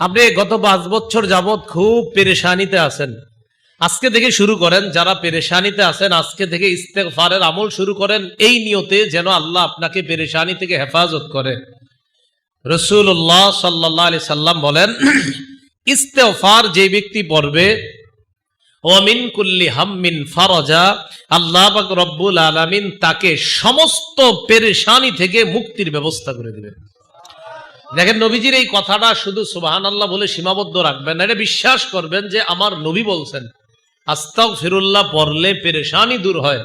আপনি গত পাঁচ বছর যাবৎ খুব পেরেশানিতে আছেন। আজকে থেকে শুরু করেন, যারা পেরেশানিতে আছেন, আজকে থেকে ইস্তেগফারের আমল শুরু করেন। এই নিয়তে যেন আল্লাহ আপনাকে পেরেশানি থেকে হেফাজত করে। রসুল্লাহ সাল্লাহ আলি সাল্লাম বলেন, ইস্তেগফার যে ব্যক্তি পড়বে ওমিন কুল্লি হাম্মিন ফারজা, আল্লাহ রব্বুল আলামিন তাকে সমস্ত পেরেশানি থেকে মুক্তির ব্যবস্থা করে দিবেন। দেখেন নবীজির এই কথাটা শুধু সুবাহান আল্লাহ বলে সীমাবদ্ধ রাখবেন এটা বিশ্বাস করবেন যে আমার নবী বলছেন আস্তাক ফিরুল্লাহ পড়লে পেরেশানি দূর হয়।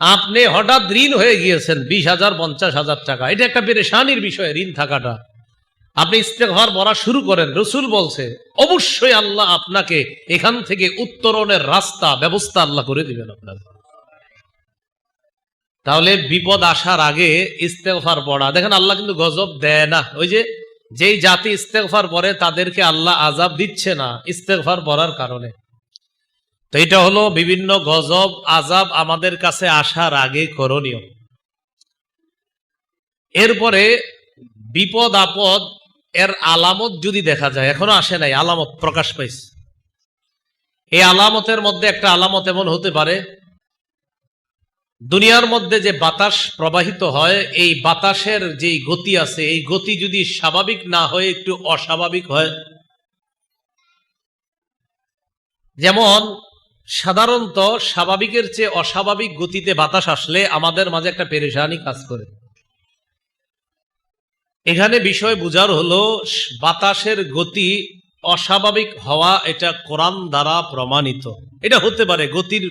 আপনি হঠাৎ ঋণ হয়ে গিয়েছেন বিশ হাজার, পঞ্চাশ হাজার টাকা, এটা একটা পেরেশানির বিষয় ঋণ থাকাটা। আপনি ইস্তেগফার পড়া শুরু করেন, রসুল বলছে, অবশ্যই আল্লাহ আপনাকে এখান থেকে উত্তরণের রাস্তা, ব্যবস্থা আল্লাহ করে দিবেন আপনার তাহলে বিপদ আসার আগে ইস্তেগফার পড়া। দেখেন আল্লাহ কিন্তু গজব দেয় না। ওই যে, যেই জাতি ইস্তেগফার পড়ে তাদেরকে আল্লাহ আজাব দিচ্ছে না ইস্তেগফার পড়ার কারণে। তো এটা হলো বিভিন্ন গজব আজাব আমাদের কাছে আসার আগে করণীয়। এরপরে বিপদ আপদ, এর আলামত যদি দেখা যায়, এখনও আসে নাই, আলামত প্রকাশ পাইছে। এই আলামতের মধ্যে একটা আলামত এমন হতে পারে দুনিয়ার মধ্যে যে বাতাস প্রবাহিত হয়, এই বাতাসের যে গতি আছে, এই গতি যদি স্বাভাবিক না হয়ে, একটু অস্বাভাবিক হয়। যেমন, সাধারণত স্বাভাবিকের চেয়ে অস্বাভাবিক গতিতে বাতাস আসলে আমাদের মাঝে একটা পেরেশানি কাজ করে। এখানে বিষয় বুঝার হলো, বাতাসের গতি অস্বাভাবিক হওয়া এটা কোরআন দ্বারা প্রমাণিত। এটা হতে পারে গতির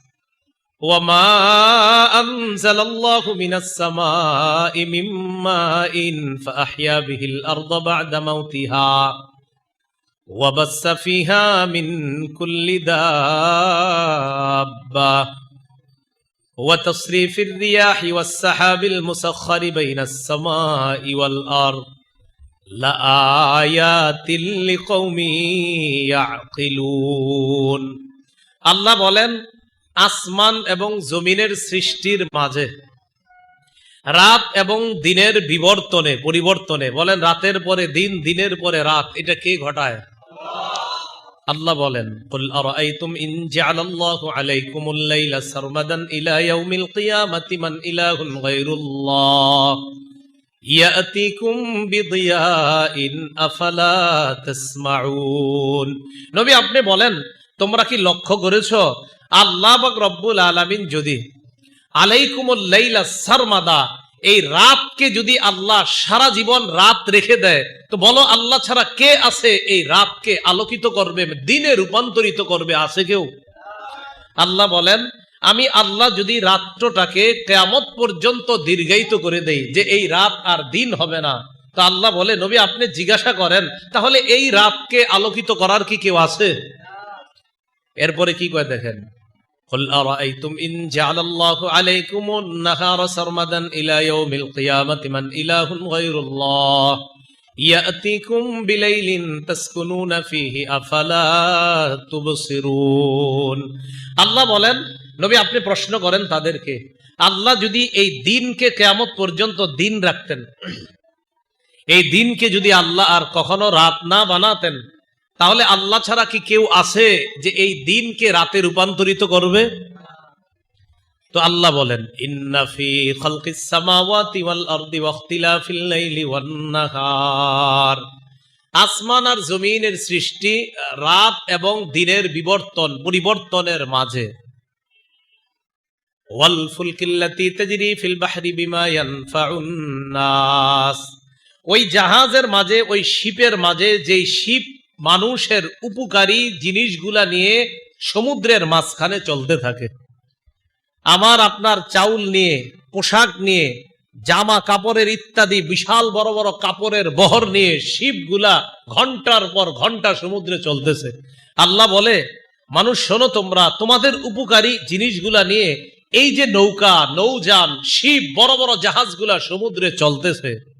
وما أنزل الله من السماء من ماء فأحيا به الأرض بعد موتها وبث فيها من كل دابة وتصريف الرياح والسحاب المسخر بين السماء والأرض لآيات لقوم يعقلون আল্লাহ বলেন আসমান এবং জমিনের সৃষ্টির মাঝে। রাত এবং দিনের বিবর্তনে, পরিবর্তনে। বলেন, রাতের পরে দিন, দিনের পরে রাত। এটা কে ঘটায়? আল্লাহ বলেন, কুল আরাইতুম ইন জাআলাল্লাহু আলাইকুমুল লাইলা সারমাদান ইলা ইয়াউমিল কিয়ামাতি, মান ইলাহুন গায়রুল্লাহ? ইয়াতিকুম বিদিয়াইন, আফালা তাসমাউন। নবী, আপনি বলেন, তোমরা কি লক্ষ্য করেছ আল্লাহ রব্বুল আলামিন যদি আলাইকুমুল লাইলা সারমাদা, এই রাতকে যদি আল্লাহ সারা জীবন রাত রেখে দেয়, তো বলো আল্লাহ ছাড়া কে আছে এই রাতকে আলোকিত করবে, দিনে রূপান্তরিত করবে, আছে কেউ? আল্লাহ বলেন, আমি আল্লাহ যদি রাত্রটাকে কেয়ামত পর্যন্ত দীর্ঘায়িত করে দেই, যে এই রাত আর দিন হবে না, তো আল্লাহ বলে, নবী আপনি জিজ্ঞাসা করেন, তাহলে এই রাতকে আলোকিত করার কি কেউ আছে? এরপরে কি করে দেখেন? قل أرأيتم إن جعل الله عليكم النهار سرمدا إلى يوم القيامة من إله غير الله يأتيكم بليل تسكنون فيه أفلا تبصرون আল্লাহ বলেন নবী আপনি প্রশ্ন করেন তাদেরকে আল্লাহ যদি এই দিনকে কেয়ামত পর্যন্ত দিন রাখতেন এই দিনকে যদি আল্লাহ আর কখনো রাত না বানাতেন তাহলে আল্লাহ ছাড়া কি কেউ আছে যে এই দিনকে রাতে রূপান্তরিত করবে? তো আল্লাহ বলেন ইন্নাফি নাহার। আসমান আর জমিনের সৃষ্টি রাত এবং দিনের বিবর্তন, পরিবর্তনের মাঝে। বিমা ওই জাহাজের মাঝে, ওই শিপের মাঝে যেই শিপ মানুষের উপকারী জিনিসগুলা নিয়ে সমুদ্রের মাঝখানে চলতে থাকে। আমার আপনার চাউল নিয়ে, পোশাক নিয়ে, জামা কাপড়ের ইত্যাদি বিশাল বড় বড় কাপড়ের বহর নিয়ে শিপগুলা ঘণ্টার পর ঘণ্টা সমুদ্রে চলতেছে। আল্লাহ বলে, মানুষ, শোনো তোমরা, তোমাদের উপকারী জিনিসগুলা নিয়ে এই যে নৌকা, নৌযান শিব বড় বড় জাহাজগুলা সমুদ্রে চলতেছে।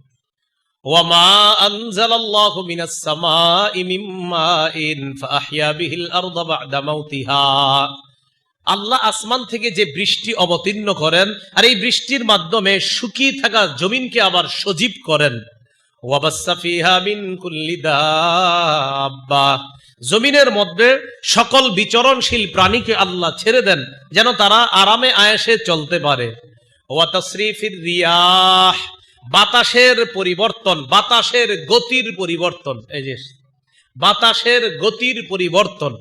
আল্লাহ আসমান থেকে যে বৃষ্টি অবতীর্ণ করেন, আর এই বৃষ্টির মাধ্যমে শুকিয়ে থাকা জমিনকে আবার সজীব করেন। মিন জমিনের মধ্যে সকল বিচরণশীল প্রাণীকে আল্লাহ ছেড়ে দেন, যেন তারা আরামে আয়েসে চলতে পারে। ওয়া তাসরিফির রিয়াহ। বাতাসের পরিবর্তন, বাতাসের গতির পরিবর্তন, এই যে বাতাসের গতির পরিবর্তন,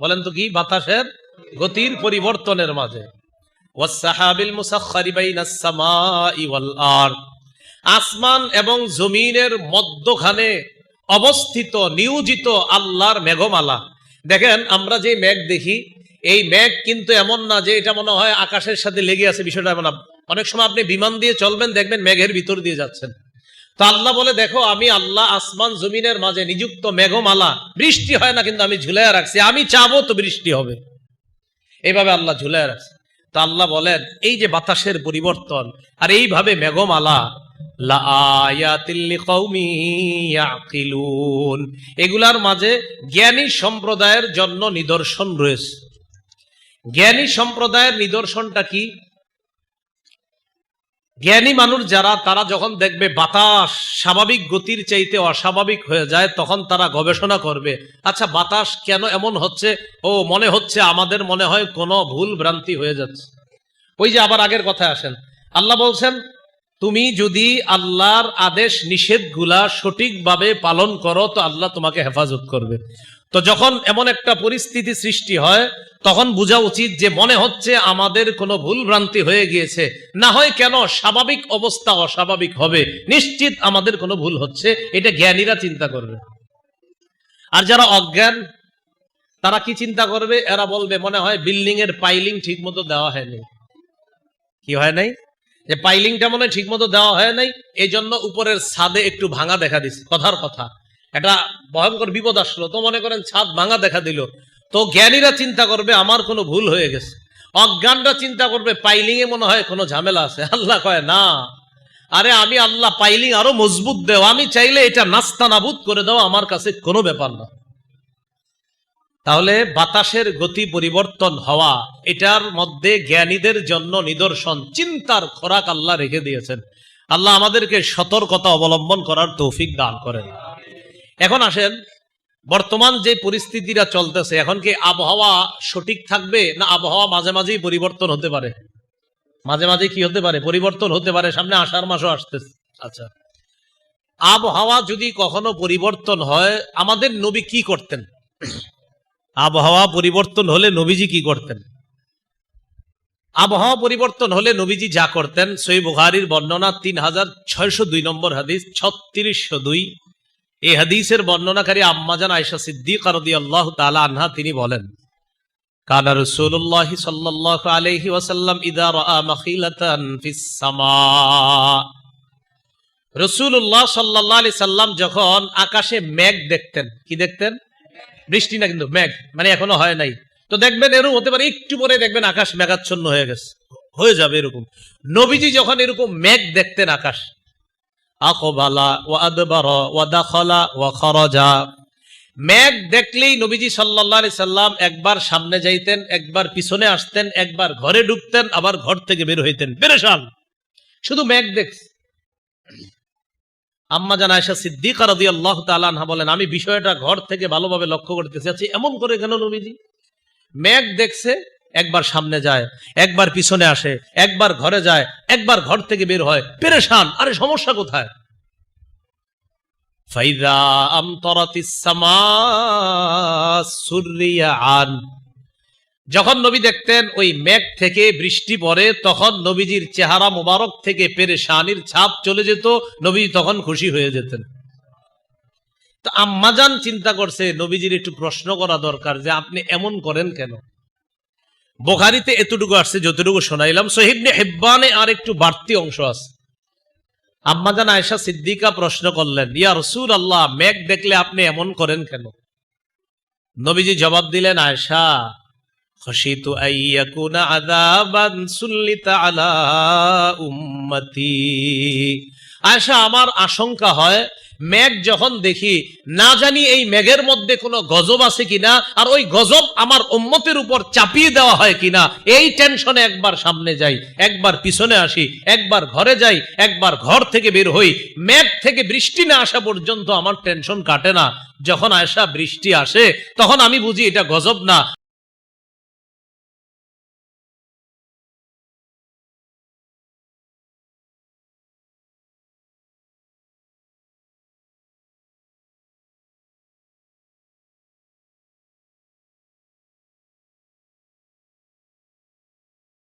বলেন তো কি? বাতাসের গতির পরিবর্তনের মাঝে। আরদ, আসমান এবং জমিনের মধ্যখানে অবস্থিত, নিয়োজিত আল্লাহর মেঘমালা। দেখেন, আমরা যে মেঘ দেখি, এই মেঘ কিন্তু এমন না যে এটা মনে হয় আকাশের সাথে লেগে আছে, বিষয়টা এমন অনেক সময় আপনি বিমান দিয়ে চলবেন, দেখবেন মেঘের ভিতর দিয়ে যাচ্ছেন। তো আল্লাহ বলে, দেখো, আমি আল্লাহ আসমান জমিনের মাঝে নিযুক্ত মেঘমালা, বৃষ্টি হয় না, কিন্তু আমি ঝুলাইয়া রাখছি। আমি চাবো তো বৃষ্টি হবে। এইভাবে আল্লাহ ঝুলাইয়া রাখছে। তো আল্লাহ বলেন, এই যে বাতাসের পরিবর্তন, আর এইভাবে মেঘমালা এগুলার মাঝে জ্ঞানী সম্প্রদায়ের জন্য নিদর্শন রয়েছে। জ্ঞানী সম্প্রদায়ের নিদর্শনটা কি? জ্ঞানী মানুষ যারা, তারা যখন দেখবে বাতাস স্বাভাবিক গতির চাইতে অস্বাভাবিক হয়ে যায়, তখন তারা গবেষণা করবে আচ্ছা বাতাস কেন এমন হচ্ছে? ও, মনে হচ্ছে আমাদের মনে হয় কোনো ভুল ভ্রান্তি হয়ে যাচ্ছে। ওই যে আবার আগের কথায় আসেন, আল্লাহ বলছেন, তুমি যদি আল্লাহর আদেশ নিষেধগুলা সঠিকভাবে পালন করো, তো আল্লাহ তোমাকে হেফাজত করবে। তো যখন এমন একটা পরিস্থিতি সৃষ্টি হয়, তখন বোঝা উচিত যে মনে হচ্ছে আমাদের কোনো ভুল ভ্রান্তি হয়ে গিয়েছে। না হয় কেন স্বাভাবিক অবস্থা অস্বাভাবিক হবে। নিশ্চিত আমাদের কোনো ভুল হচ্ছে, এটা জ্ঞানীরা চিন্তা করবে। আর যারা অজ্ঞান, তারা কি চিন্তা করবে? এরা বলবে, মনে হয় বিল্ডিং এর পাইলিং ঠিক মতো দেওয়া হয়নি কি হয় নাই? যে পাইলিংটা মনে ঠিক মতো দেওয়া হয় নাই এই জন্য উপরের ছাদে একটু ভাঙা দেখা দিছে। কথার কথা। এটা ভয়ঙ্কর বিপদ আসলো। তো মনে করেন ছাদ ভাঙা দেখা দিল। তো জ্ঞানীরা চিন্তা করবে, আমার কোনো ভুল হয়ে গেছে। অজ্ঞানরা চিন্তা করবে পাইলিং এ মনে হয় কোনো ঝামেলা আছে। আল্লাহ কয়, না। আরে, আমি আল্লাহ, পাইলিং আরও মজবুত দেও। আমি চাইলে এটা নাস্তা নাবুদ করে দাও, আমার কাছে কোনো ব্যাপার না। তাহলে বাতাসের গতি পরিবর্তন হওয়া, এটার মধ্যে জ্ঞানীদের জন্য নিদর্শন, চিন্তার খোরাক আল্লাহ রেখে দিয়েছেন। আল্লাহ আমাদেরকে সতর্কতা অবলম্বন করার তৌফিক দান করেন। এখন আসেন বর্তমান যে পরিস্থিতিটা চলতেছে এখন কি আবহাওয়া সঠিক থাকবে না আবহাওয়া মাঝে মাঝেই পরিবর্তন হতে পারে? মাঝে মাঝে কি হতে পারে? পরিবর্তন হতে পারে সামনে আষাঢ় মাসও আসতেছে। আচ্ছা। আবহাওয়া যদি কখনো পরিবর্তন হয় আমাদের নবী কি করতেন? আবহাওয়া পরিবর্তন হলে নবীজি কি করতেন? আবহাওয়া পরিবর্তন হলে নবীজি যা করতেন সই বুহারির বর্ণনা তিন হাজার ছয়শো দুই নম্বর হাদিস ছত্রিশশো দুই এই হাদিসের বর্ণনাকারী আম্মাজান আয়সা সিদ্দিক আনহা, তিনি বলেন, কানা আলি সাল্লাম যখন আকাশে মেঘ দেখতেন, কি দেখতেন? বৃষ্টি না কিন্তু মেঘ মানে এখনও হয় নাই। তো দেখবেন এরকম হতে পারে, একটু পরে দেখবেন আকাশ মেঘাচ্ছন্ন হয়ে গেছে, হয়ে যাবে এরকম। নবীজি যখন এরকম মেঘ দেখতেন আকাশ আকবালা ও আদবার ও দাখলা ও খরজা। মেঘ দেখলেই নবীজি সাল্লাহ সাল্লাম একবার সামনে যাইতেন, একবার পিছনে আসতেন, একবার ঘরে ঢুকতেন, আবার ঘর থেকে বের হইতেন। বেরেশান! শুধু মেঘ দেখছে। আম্মা জান আয়সা সিদ্দিক রাদি আল্লাহ তালানহা বলেন, আমি বিষয়টা ঘর থেকে ভালোভাবে লক্ষ্য করতে চাচ্ছি এমন করে কেন নবীজি? মেঘ দেখছে একবার সামনে যায়, একবার পিছনে আসে, একবার ঘরে যায়, একবার ঘর থেকে বের হয়, পেরেশান, আরে সমস্যা কোথায়? আন। যখন নবী দেখতেন ওই মেঘ থেকে বৃষ্টি পড়ে, তখন নবীজির চেহারা মোবারক থেকে পেরে পেরেশানির ছাপ চলে যেত, নবী তখন খুশি হয়ে যেতেন। তো আম্মাজান চিন্তা করছে, নবীজির একটু প্রশ্ন করা দরকার যে আপনি এমন করেন কেন? বোখারিতে এতটুকু আসছে, যতটুকু শোনাইলাম। সহিবনে হেব্বানে আর একটু বাড়তি অংশ আছে। আম্মাজান আয়সা সিদ্দিকা প্রশ্ন করলেন, ইয়া রসুল আল্লাহ মেঘ দেখলে আপনি এমন করেন কেন? নবীজি জবাব দিলেন আয়সা আয়সা আমার আশঙ্কা হয় মেঘ যখন দেখি, না জানি এই মেঘের মধ্যে কোনো গজব আছে কিনা, আর ওই গজব আমার উম্মতের উপর চাপিয়ে দেওয়া হয় কিনা, এই টেনশনে একবার সামনে যাই, একবার পিছনে আসি, একবার ঘরে যাই, একবার ঘর থেকে বের হই। মেঘ থেকে বৃষ্টি না আসা পর্যন্ত আমার টেনশন কাটে না। যখন আসা বৃষ্টি আসে, তখন আমি বুঝি এটা গজব না।